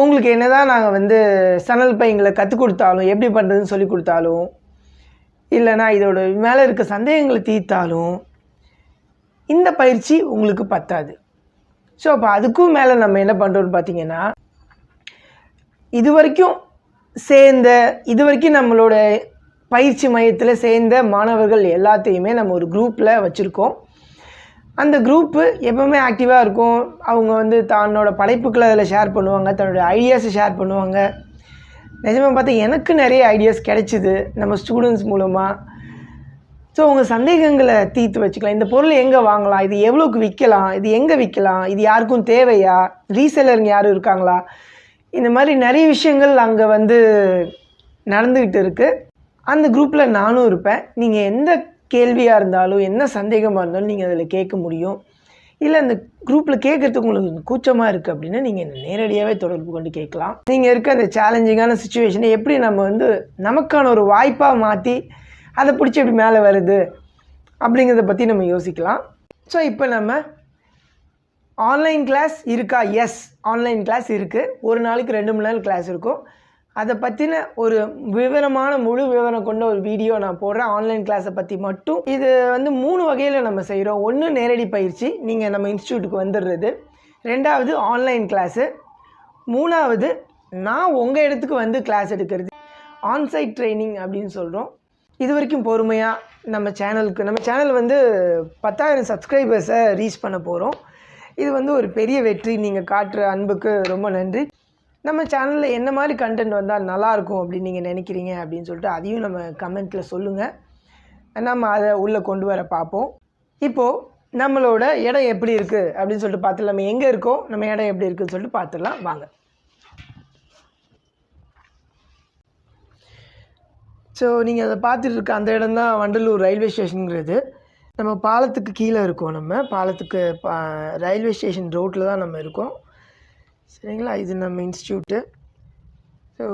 உங்களுக்கு என்ன தான் நாங்கள் வந்து சணல் பையங்களை கற்றுக் கொடுத்தாலும் எப்படி பண்ணுறதுன்னு சொல்லி கொடுத்தாலும் இல்லைனா இதோட மேலே இருக்க சந்தேகங்களை தீர்த்தாலும் இந்த பயிற்சி உங்களுக்கு பத்தாது. ஸோ அப்போ அதுக்கும் மேலே நம்ம என்ன பண்ணுறோம்னு பார்த்தீங்கன்னா இது வரைக்கும் சேர்ந்த இது வரைக்கும் நம்மளோட பயிற்சி மையத்தில் சேர்ந்த மாணவர்கள் எல்லாத்தையுமே நம்ம ஒரு குரூப்பில் வச்சுருக்கோம். அந்த குரூப்பு எப்பவுமே ஆக்டிவாக இருக்கும். அவங்க வந்து தன்னோட படைப்புகளை அதில் ஷேர் பண்ணுவாங்க. தன்னோட ஐடியாஸை ஷேர் பண்ணுவாங்க. நிஜமாக பார்த்தா எனக்கு நிறைய ஐடியாஸ் கிடைச்சிது நம்ம ஸ்டூடெண்ட்ஸ் மூலமாக ஸோ உங்கள் சந்தேகங்களை தீர்த்து வச்சுக்கலாம். இந்த பொருள் எங்கே வாங்கலாம்? இது எவ்வளோக்கு விற்கலாம்? இது எங்கே விற்கலாம்? இது யாருக்கும் தேவையா? ரீசெல்லருங்க யாரும் இருக்காங்களா? இந்த மாதிரி நிறைய விஷயங்கள் அங்கே வந்து நடந்துக்கிட்டு இருக்குது அந்த குரூப்பில் நானும் இருப்பேன். நீங்கள் எந்த கேள்வியாக இருந்தாலும் என்ன சந்தேகமாக இருந்தாலும் நீங்கள் அதில் கேட்க முடியும். இல்லை அந்த குரூப்பில் கேட்குறதுக்கு உங்களுக்கு கூச்சமாக இருக்குது அப்படின்னா நீங்கள் நேரடியாகவே தொடர்பு கொண்டு கேட்கலாம். நீங்கள் இருக்க அந்த சேலஞ்சிங்கான சுச்சுவேஷனை எப்படி நம்ம வந்து நமக்கான ஒரு வாய்ப்பாக மாற்றி அதை பிடிச்சி எப்படி மேலே வருது அப்படிங்கிறத பற்றி நம்ம யோசிக்கலாம். ஸோ இப்போ நம்ம ஆன்லைன் கிளாஸ் இருக்கா? எஸ் ஆன்லைன் கிளாஸ் இருக்குது ஒரு நாளைக்கு ரெண்டு மணி நேரம் கிளாஸ் இருக்கும். அதை பற்றின ஒரு விவரமான முழு விவரம் கொண்ட ஒரு வீடியோ நான் போடுறேன். ஆன்லைன் கிளாஸை பற்றி மட்டும். இது வந்து மூணு வகையில் நம்ம செய்கிறோம் ஒன்று நேரடி பயிற்சி. நீங்கள் நம்ம இன்ஸ்டியூட்டுக்கு வந்துடுறது ரெண்டாவது ஆன்லைன் கிளாஸு மூணாவது நான் உங்கள் இடத்துக்கு வந்து கிளாஸ் எடுக்கிறது. ஆன்சைட் ட்ரைனிங் அப்படின்னு சொல்கிறோம் இது வரைக்கும் பொறுமையாக நம்ம சேனலுக்கு நம்ம சேனல் வந்து பத்தாயிரம் சப்ஸ்கிரைபர்ஸை ரீச் பண்ண போகிறோம் இது வந்து ஒரு பெரிய வெற்றி. நீங்கள் காட்டுற அன்புக்கு ரொம்ப நன்றி. நம்ம சேனலில் என்ன மாதிரி கண்டென்ட் வந்தால் நல்லாயிருக்கும் அப்படின்னு நீங்கள் நினைக்கிறீங்க அப்படின்னு சொல்லிட்டு அதையும் நம்ம கமெண்ட்டில் சொல்லுங்கள் நம்ம அதை உள்ளே கொண்டு வர பார்ப்போம். இப்போது நம்மளோட இடம் எப்படி இருக்குது அப்படின்னு சொல்லிட்டு பார்த்துலாம் நம்ம எங்கே இருக்கோம் நம்ம இடம் எப்படி இருக்குதுன்னு சொல்லிட்டு பார்த்துடலாம். வாங்க. ஸோ நீங்கள் அதை பார்த்துட்டு இருக்க அந்த இடம் தான் வண்டலூர் ரயில்வே ஸ்டேஷனுங்கிறது நம்ம பாலத்துக்கு கீழே இருக்கோம் நம்ம. பாலத்துக்கு பா ரயில்வே ஸ்டேஷன் ரோட்டில் தான் நம்ம இருக்கோம். சரிங்களா? இது நம்ம இன்ஸ்டியூட்டு. ஸோ